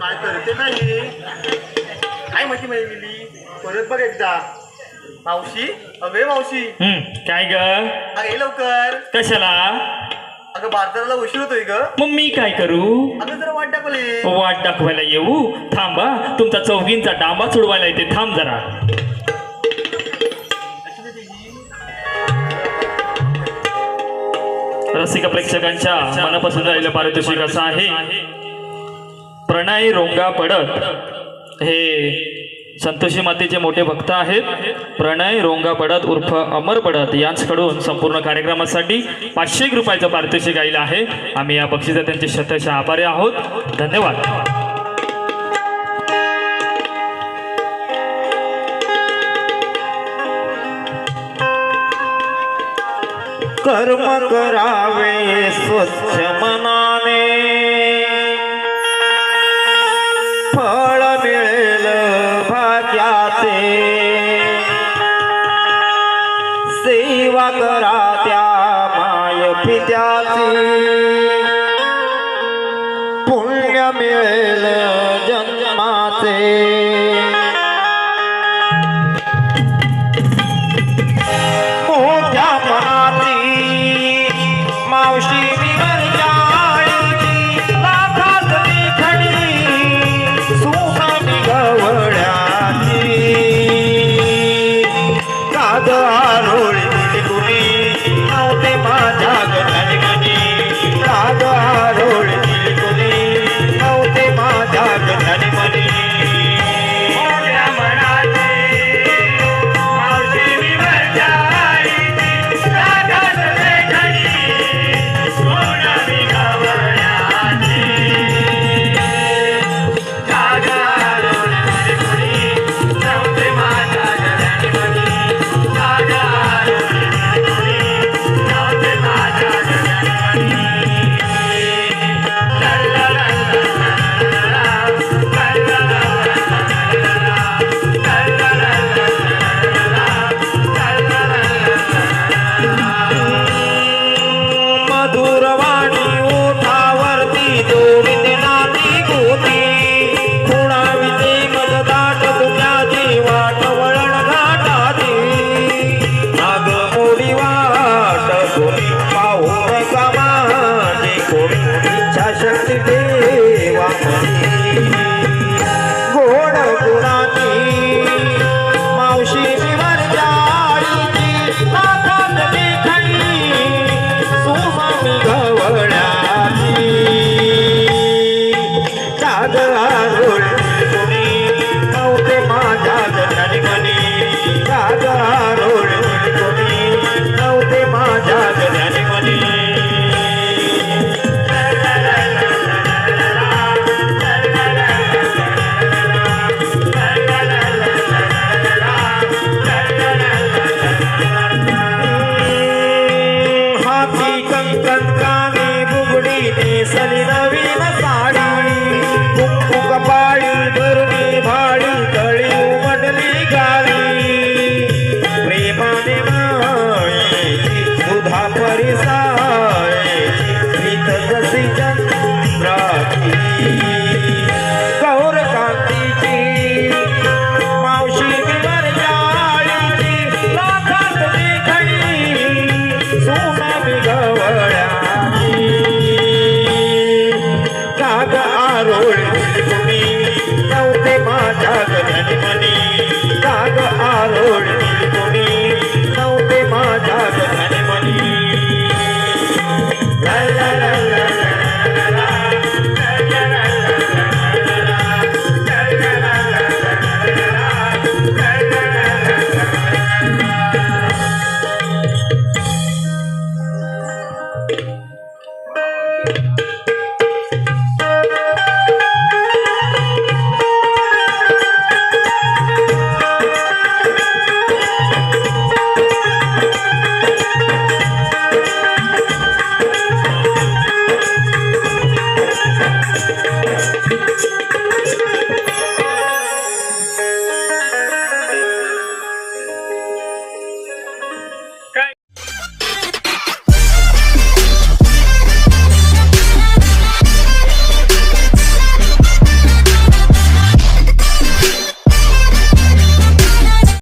काय करते नाही काय माहिती मिळालेली परत बघ एकदा मावशी? अगे मावशी? काय ग? अगे लवकर. कशाला? अगं बाजाराला उशीर होतोय ग. मग मी काय करू? अगं जरा वाट टाकले वाट दाखवायला येऊ? थांबा तुमचा चौघींचा डांबा सोडवायला येते. थांब जरा. रसिक प्रेक्षकांच्या मनापासून राहिलं पारितोषिक असं आहे. प्रणय रोंगा पडत हे संतोषी मातेचे मोठे भक्त आहेत. प्रणय रोंगा पडत उर्फ अमर पडत यांचकडून संपूर्ण कार्यक्रमासाठी पाचशे रुपयाचं पारितोषिक आलेलं आहे. आम्ही या बक्षिसा त्यांचे शतशः आभारी आहोत. धन्यवाद. कर्म करावे स्वच्छ मनाने. फळ मिळेल भाग्याचे. सेवा करा त्या माय पित्याची. पुण्य मिळेल Thank you.